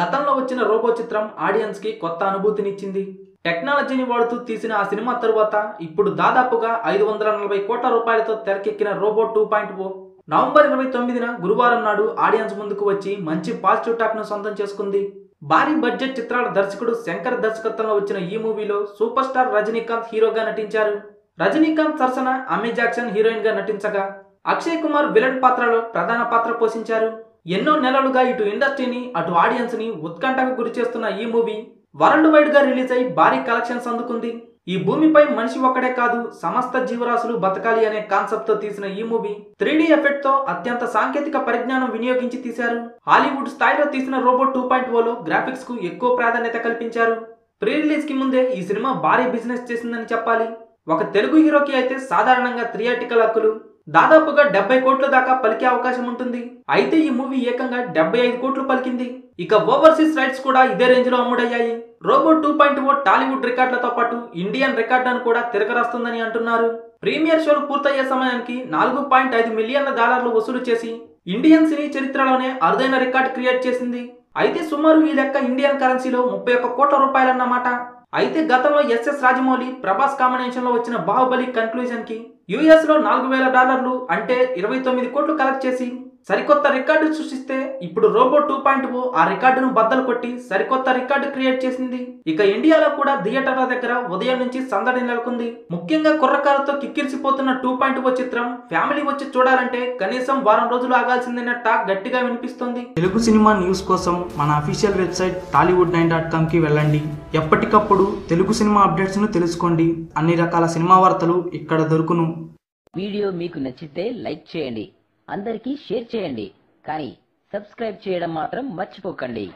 గతంలో వచ్చిన రోబో చిత్రం ఆడియన్స్కి కొత్త అనుభూతినిచ్చింది. టెక్నాలజీని వాడుతూ తీసిన ఆ సినిమా తరువాత ఇప్పుడు దాదాపుగా ఐదు వందల నలభై కోట్ల రూపాయలతో తెరకెక్కిన robo two point O. November ఇరవై తొమ్మిదిన గురువారం నాడు ఆడియన్స్ ముందుకు వచ్చి మంచి పాజిటివ్ టాక్ను సొంతం చేసుకుంది. భారీ బడ్జెట్ చిత్రాల దర్శకుడు శంకర్ దర్శకత్వంలో వచ్చిన ఈ మూవీలో సూపర్ స్టార్ రజనీకాంత్ హీరోగా నటించారు. రజనీకాంత్ సరసన అమీ జాక్సన్ హీరోయిన్గా నటించగా అక్షయ్ కుమార్ విలన్ పాత్రలో ప్రధాన పాత్ర పోషించారు. ఎన్నో నెలలుగా ఇటు ఇండస్ట్రీని అటు ఆడియన్స్ని ఉత్కంఠకు గురి చేస్తున్న ఈ మూవీ వరల్డ్ వైడ్గా రిలీజ్ అయి భారీ కలెక్షన్స్ అందుకుంది. ఈ భూమిపై మనిషి ఒక్కడే కాదు సమస్త జీవరాశులు బతకాలి అనే కాన్సెప్ట్తో తీసిన ఈ మూవీ త్రీ ఎఫెక్ట్తో అత్యంత సాంకేతిక పరిజ్ఞానం వినియోగించి తీశారు. హాలీవుడ్ స్థాయిలో తీసిన రోబోట్ టూ పాయింట్ ఓలో గ్రాఫిక్స్కు ఎక్కువ ప్రాధాన్యత కల్పించారు. ప్రీ రిలీజ్కి ముందే ఈ సినిమా భారీ బిజినెస్ చేసిందని చెప్పాలి. ఒక తెలుగు హీరోకి అయితే సాధారణంగా థియేటికల్ హక్కులు దాదాపుగా డెబ్బై కోట్ల దాకా పలికే అవకాశం ఉంటుంది. అయితే ఈ మూవీ ఏకంగా డెబ్బై ఐదు కోట్లు పలికింది. ఇక ఓవర్సీస్ రైట్స్ కూడా ఇదే రేంజ్లో అమ్ముడయ్యాయి. Robo two point O Tollywood రికార్డులతో పాటు ఇండియన్ రికార్డులను కూడా తిరగరాస్తుందని అంటున్నారు. ప్రీమియర్ షోలు పూర్తయ్యే సమయానికి నాలుగు పాయింట్ ఐదు మిలియన్ల డాలర్లు వసూలు చేసి ఇండియన్ సినీ చరిత్రలోనే అరుదైన రికార్డ్ క్రియేట్ చేసింది. అయితే సుమారు ఈ లెక్క ఇండియన్ కరెన్సీలో ముప్పై ఒక్క కోట్ల రూపాయలన్నమాట. అయితే గతంలో ఎస్ఎస్ రాజమౌళి ప్రభాస్ కాంబినేషన్లో వచ్చిన బాహుబలి కన్క్లూజన్కి యుఎస్లో నాలుగు వేల డాలర్లు అంటే ఇరవై తొమ్మిది కోట్లు కలెక్ట్ చేసి సరికొత్త రికార్డు సృష్టిస్తే ఇప్పుడు రోబో టూ పాయింట్ ఓ ఆ రికార్డును బద్దలు కొట్టి సరికొత్త రికార్డు క్రియేట్ చేసింది. ఇక ఇండియాలో కూడా థియేటర్ల దగ్గర ఉదయం నుంచి సందడి నెలకొంది. ముఖ్యంగా కుర్రకారుతో కిక్కిరిసిపోతున్న టూ పాయింట్ ఓ చిత్రం ఫ్యామిలీ వచ్చి చూడాలంటే కనీసం వారం రోజులు ఆగాల్సిందన్న టాక్ గట్టిగా వినిపిస్తుంది. తెలుగు సినిమా న్యూస్ కోసం మన official website Tollywood nine dot కామ్కి వెళ్ళండి. ఎప్పటికప్పుడు తెలుగు సినిమా అప్డేట్స్ను తెలుసుకోండి. అన్ని రకాల సినిమా వార్తలు ఇక్కడ దొరుకును. వీడియో మీకు నచ్చితే లైక్ చేయండి. అందరికీ షేర్ చేయండి. కానీ సబ్స్క్రైబ్ చేయడం మాత్రం మర్చిపోకండి.